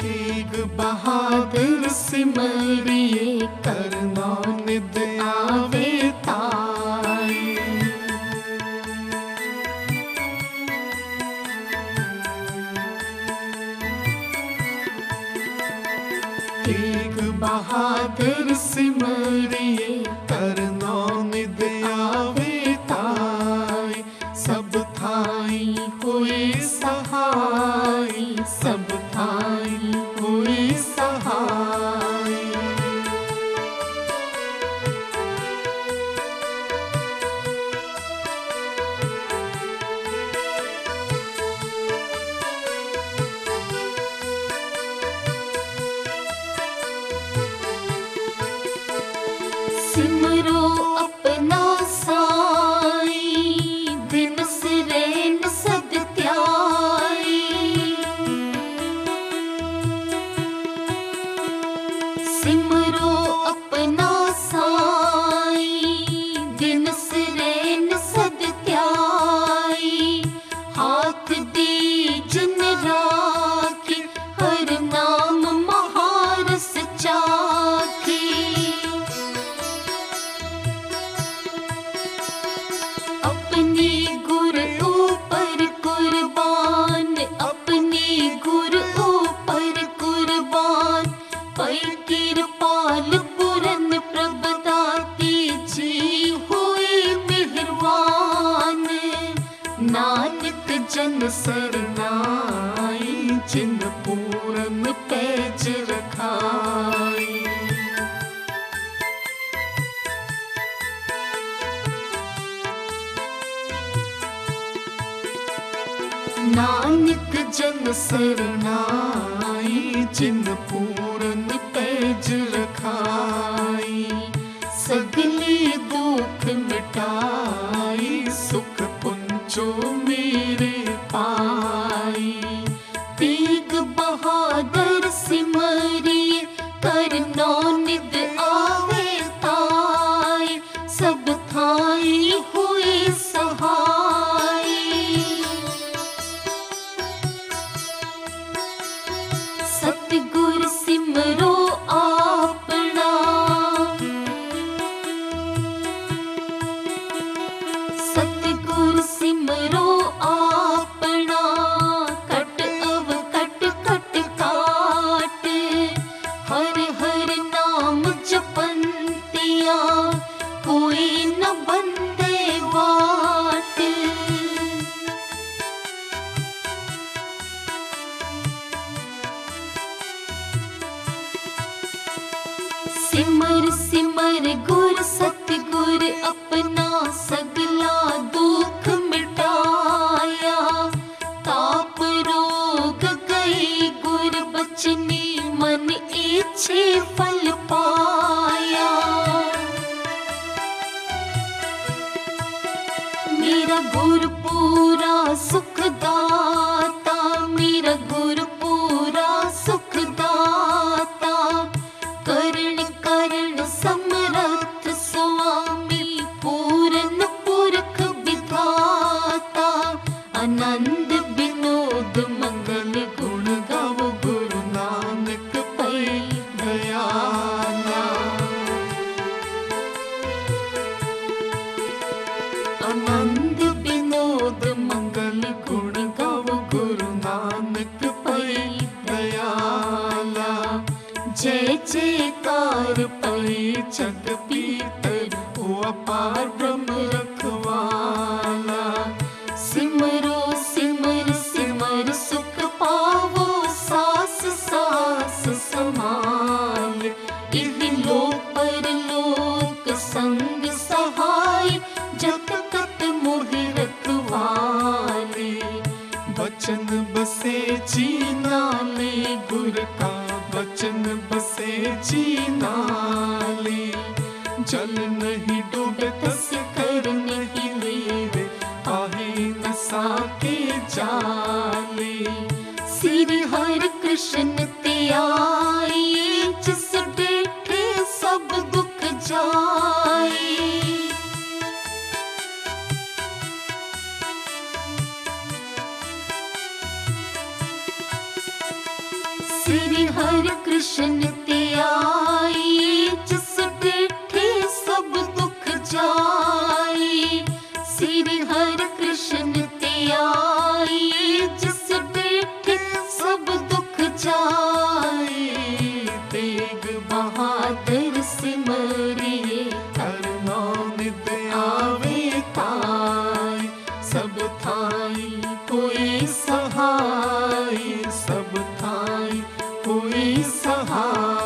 ਤੇਗ ਬਹਾਦਰ ਸਿਮਰਿਏ ਕਰਨਾ ਨਿਦ ਆਵੇ ਤਾਈ ਤੇਗ ਬਹਾਦਰ ਸਿਮਰਿਏ करो नानक जन सरनाई, जिन पूरन पेज रखाई। नानक जन सरनाई, जिन पूरन पेज रखाई सगली दुख मिटा Oh. सिमर सिमर गुर सतगुर अपना ਆਨੰਦ ਬਿਨੋਦ ਮੰਗਲ ਗੁਣ ਗਾਵੋ ਗੁਰੂ ਨਾਨਕ ਪੈ ਦਇਆਲਾ ਆਨੰਦ ਬਿਨੋਦ ਮੰਗਲ ਗੁਣ ਗਾਵੋ ਗੁਰੂ ਨਾਨਕ ਪੈ ਦਇਆਲਾ ਜੈ ਜੈਕਾਰ ਪਈ ਜਗ ਪੀਤਰ ਉਹ ਅਪਾਰ ਬ੍ਰਹਮ ਰਖਵਾਲਾ बचन बसे जीना में गुर का बचन बसे जीना ले। जल नहीं डूबे तस कर नहीं लेवे आहे नसा के जाले। श्री हर कृष्ण ते आइए ਸ੍ਰੀ ਹਰ ਕ੍ਰਿਸ਼ਨ ਤੇ ਆਈ ਜਿਸ ਸਭ ਦੁੱਖ ਜਾਈ। ਸ੍ਰੀ ਹਰਿ ਕ੍ਰਿਸ਼ਨ ਤੇ ਆਈ uh-huh.